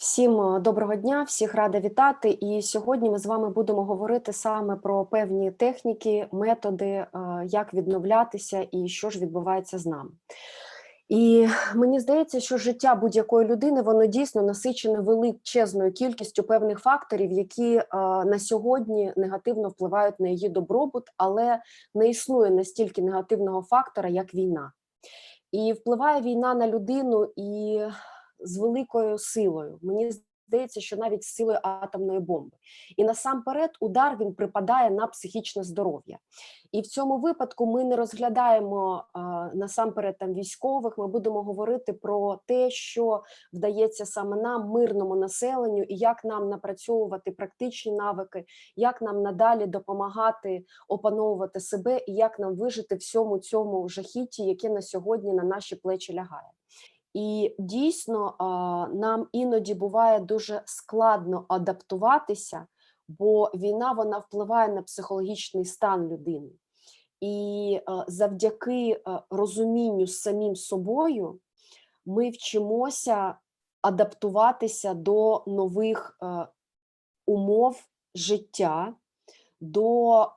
Всім е, доброго дня, всіх рада вітати. І сьогодні ми з вами будемо говорити саме про певні техніки, методи, е, як відновлятися і що ж відбувається з нами. І мені здається, що життя будь-якої людини воно дійсно насичене величезною кількістю певних факторів, які е, на сьогодні негативно впливають на її добробут, але не існує настільки негативного фактора, як війна. І впливає війна на людину і з великою силою. Мені здається, що навіть з силою атомної бомби. І насамперед удар він припадає на психічне здоров'я. І в цьому випадку ми не розглядаємо насамперед там військових. Ми будемо говорити про те, що вдається саме нам, мирному населенню, і як нам напрацьовувати практичні навики, як нам надалі допомагати опановувати себе, і як нам вижити всьому цьому жахітті, яке на сьогодні на наші плечі лягає. І дійсно нам іноді буває дуже складно адаптуватися, бо війна вона впливає на психологічний стан людини. І завдяки розумінню з самим собою ми вчимося адаптуватися до нових умов життя, до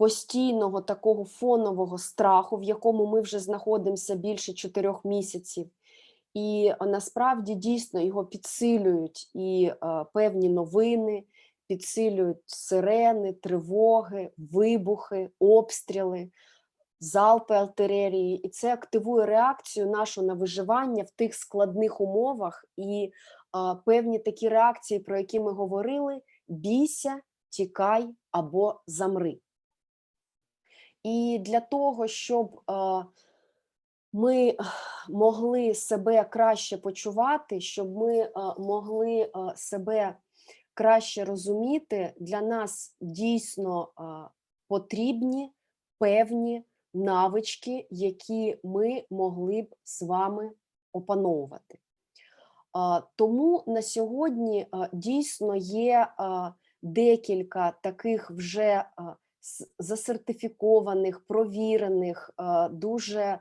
постійного такого фонового страху, в якому ми вже знаходимося більше чотирьох місяців, і насправді дійсно його підсилюють і е, певні новини, підсилюють сирени, тривоги, вибухи, обстріли, залпи артилерії, і це активує реакцію нашу на виживання в тих складних умовах. І е, певні такі реакції, про які ми говорили: бійся, тікай або замри. І для того, щоб ми могли себе краще почувати, щоб ми могли себе краще розуміти, для нас дійсно потрібні певні навички, які ми могли б з вами опановувати. Тому на сьогодні дійсно є декілька таких вже засертифікованих, провірених, е, дуже е,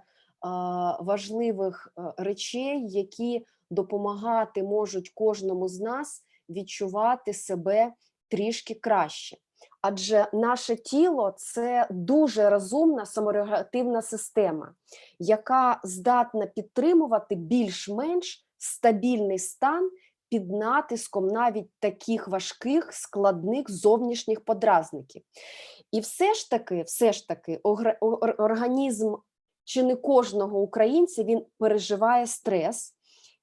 важливих е, речей, які допомагати можуть кожному з нас відчувати себе трішки краще. Адже наше тіло це дуже розумна саморегулятивна система, яка здатна підтримувати більш-менш стабільний стан під натиском навіть таких важких складних зовнішніх подразників. І все ж таки, все ж таки, організм чи не кожного українця він переживає стрес,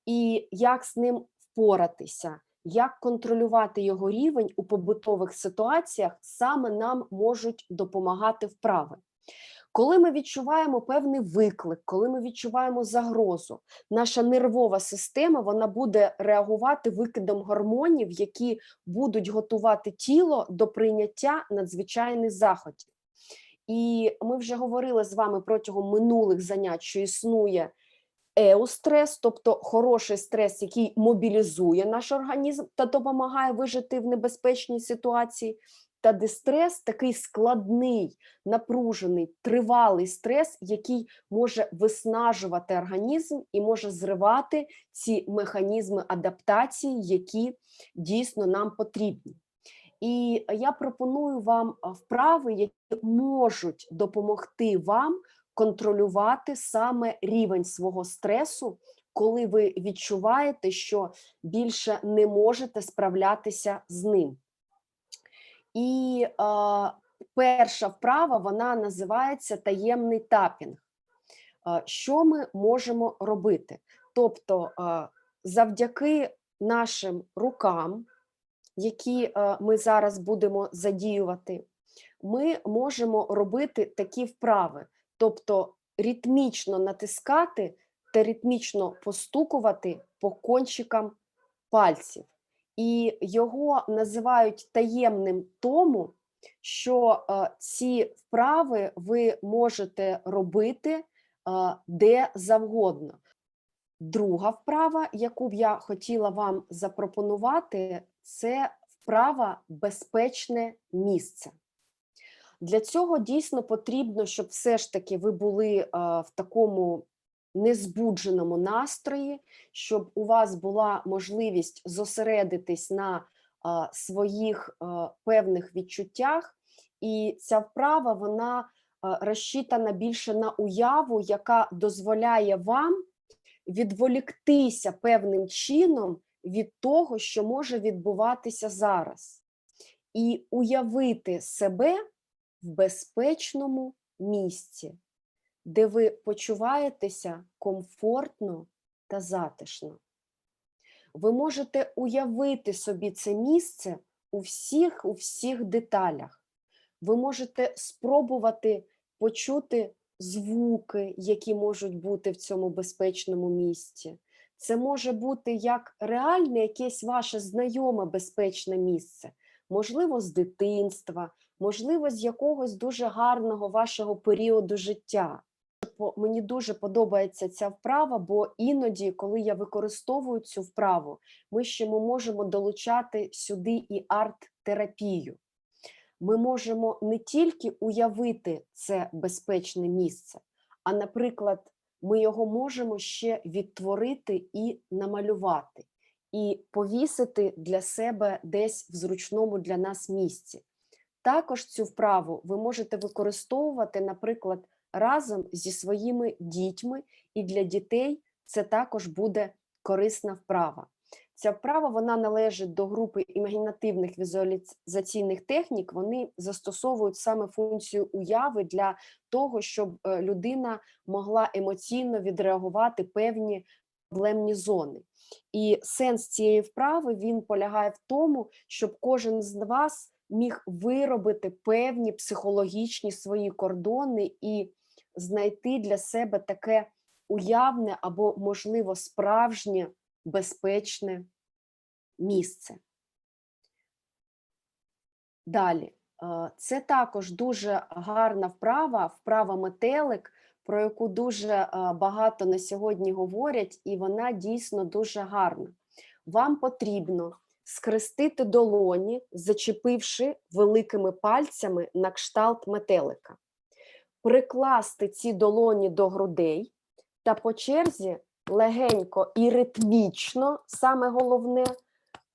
і як з ним впоратися, як контролювати його рівень у побутових ситуаціях, саме нам можуть допомагати вправи. Коли ми відчуваємо певний виклик, коли ми відчуваємо загрозу, наша нервова система вона буде реагувати викидом гормонів, які будуть готувати тіло до прийняття надзвичайних заходів. І ми вже говорили з вами протягом минулих занять, що існує еустрес, тобто хороший стрес, який мобілізує наш організм та допомагає вижити в небезпечній ситуації та дистрес такий складний, напружений, тривалий стрес, який може виснажувати організм і може зривати ці механізми адаптації, які дійсно нам потрібні. І я пропоную вам вправи, які можуть допомогти вам контролювати саме рівень свого стресу, коли ви відчуваєте, що більше не можете справлятися з ним. І е, перша вправа вона називається таємний тапінг. Е, що ми можемо робити? Тобто, е, завдяки нашим рукам, які е, ми зараз будемо задіювати, ми можемо робити такі вправи, тобто ритмічно натискати та ритмічно постукувати по кончикам пальців і його називають таємним тому, що е, ці вправи ви можете робити е, де завгодно. Друга вправа, яку б я хотіла вам запропонувати, це вправа безпечне місце. Для цього дійсно потрібно, щоб все ж таки ви були е, в такому незбудженому настрої, щоб у вас була можливість зосередитись на а, своїх а, певних відчуттях, і ця вправа вона а, розчитана більше на уяву, яка дозволяє вам відволіктися певним чином від того, що може відбуватися зараз, і уявити себе в безпечному місці, де ви почуваєтеся комфортно та затишно. Ви можете уявити собі це місце у всіх, у всіх деталях. Ви можете спробувати почути звуки, які можуть бути в цьому безпечному місці. Це може бути як реальне якесь ваше знайоме безпечне місце, можливо, з дитинства, можливо, з якогось дуже гарного вашого періоду життя. Мені дуже подобається ця вправа, бо іноді, коли я використовую цю вправу, ми ще ми можемо долучати сюди і арт-терапію. Ми можемо не тільки уявити це безпечне місце, а, наприклад, ми його можемо ще відтворити і намалювати, і повісити для себе десь в зручному для нас місці. Також цю вправу ви можете використовувати, наприклад, разом зі своїми дітьми, і для дітей це також буде корисна вправа. Ця вправа вона належить до групи імагінативних візуалізаційних технік. Вони застосовують саме функцію уяви для того, щоб е, людина могла емоційно відреагувати певні проблемні зони. І сенс цієї вправи він полягає в тому, щоб кожен з вас міг виробити певні психологічні свої кордони і знайти для себе таке уявне або, можливо, справжнє безпечне місце. Далі, це також дуже гарна вправа, вправа метелик, про яку дуже багато на сьогодні говорять, і вона дійсно дуже гарна. Вам потрібно скрестити долоні, зачепивши великими пальцями на кшталт метелика, прикласти ці долоні до грудей та по черзі легенько і ритмічно, саме головне,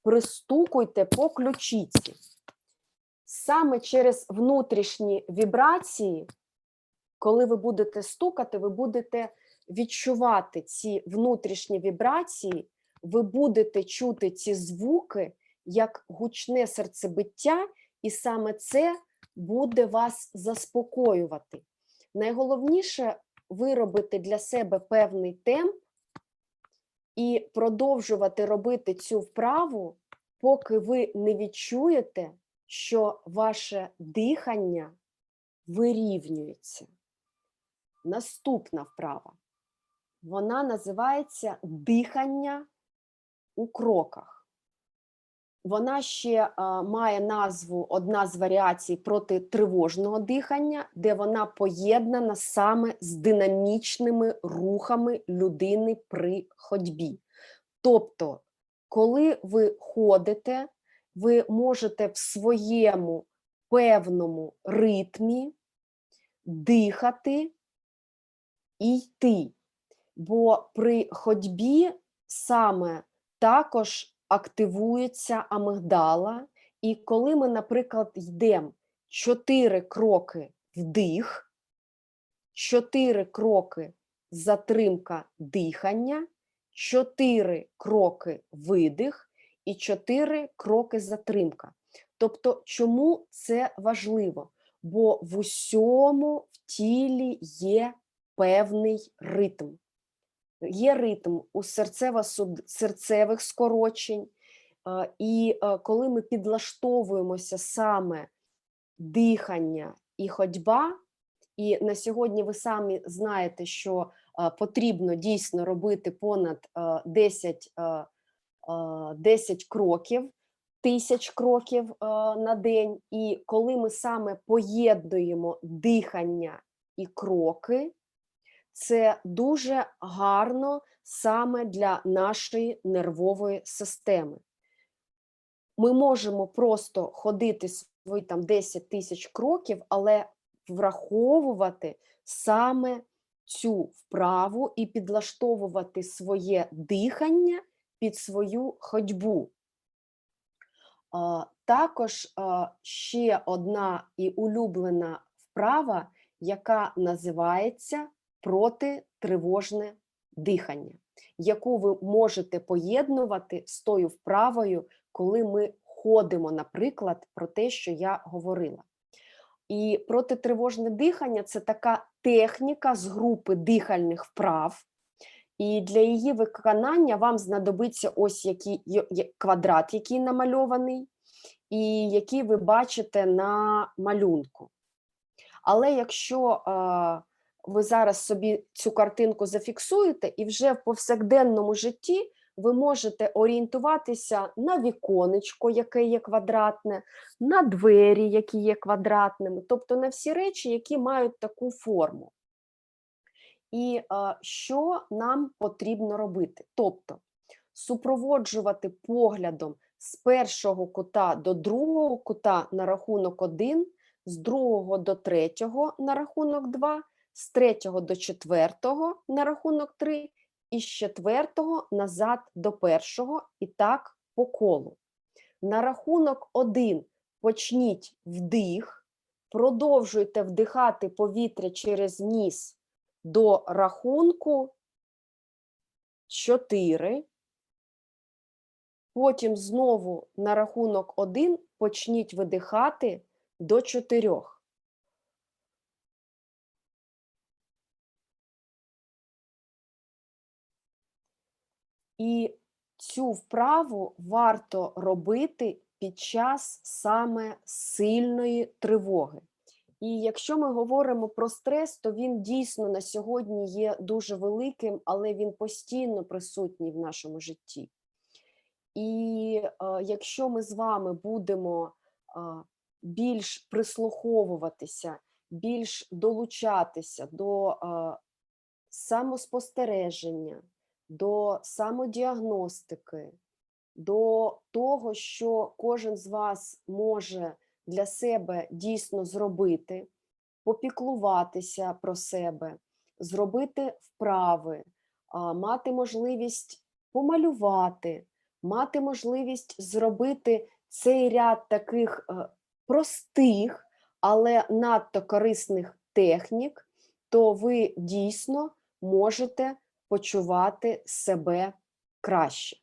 пристукуйте по ключиці. Саме через внутрішні вібрації, коли ви будете стукати, ви будете відчувати ці внутрішні вібрації, ви будете чути ці звуки як гучне серцебиття, і саме це буде вас заспокоювати. Найголовніше виробити для себе певний темп і продовжувати робити цю вправу, поки ви не відчуєте, що ваше дихання вирівнюється. Наступна вправа. Вона називається дихання у кроках. Вона ще має назву одна з варіацій протитривожного дихання, де вона поєднана саме з динамічними рухами людини при ходьбі. Тобто, коли ви ходите, ви можете в своєму певному ритмі дихати і йти. Бо при ходьбі саме також активується амигдала, і коли ми, наприклад, йдемо 4 кроки вдих, 4 кроки затримка дихання, 4 кроки видих і 4 кроки затримка. Тобто, чому це важливо? Бо в усьому в тілі є певний ритм. Є ритм у серцево-серцевих скорочень, і коли ми підлаштовуємося саме дихання і ходьба, і на сьогодні ви самі знаєте, що потрібно дійсно робити понад 10, 10 кроків, тисяч кроків на день. І коли ми саме поєднуємо дихання і кроки, це дуже гарно саме для нашої нервової системи. Ми можемо просто ходити свої там 10 тисяч кроків, але враховувати саме цю вправу і підлаштовувати своє дихання під свою ходьбу. Також ще одна і улюблена вправа, яка називається протитривожне дихання, яку ви можете поєднувати з тою вправою, коли ми ходимо, наприклад, про те, що я говорила. І протитривожне дихання це така техніка з групи дихальних вправ. І для її виконання вам знадобиться ось який квадрат, який намальований, і який ви бачите на малюнку. Але якщо ви зараз собі цю картинку зафіксуєте, і вже в повсякденному житті ви можете орієнтуватися на віконечко, яке є квадратне, на двері, які є квадратними, тобто на всі речі, які мають таку форму. І е, що нам потрібно робити? Тобто супроводжувати поглядом з першого кута до другого кута на рахунок 1, з другого до третього на рахунок 2, з третього до четвертого на рахунок 3, і з четвертого назад до першого, і так по колу. На рахунок 1 почніть вдих, продовжуйте вдихати повітря через ніс до рахунку 4. Потім знову на рахунок 1 почніть видихати до 4. І цю вправу варто робити під час саме сильної тривоги. І якщо ми говоримо про стрес, то він дійсно на сьогодні є дуже великим, але він постійно присутній в нашому житті. І е, якщо ми з вами будемо е, більш прислуховуватися, більш долучатися до е, самоспостереження, до самодіагностики, до того, що кожен з вас може для себе дійсно зробити, попіклуватися про себе, зробити вправи, мати можливість помалювати, мати можливість зробити цей ряд таких е, простих, але надто корисних технік, то ви дійсно можете почувати себе краще.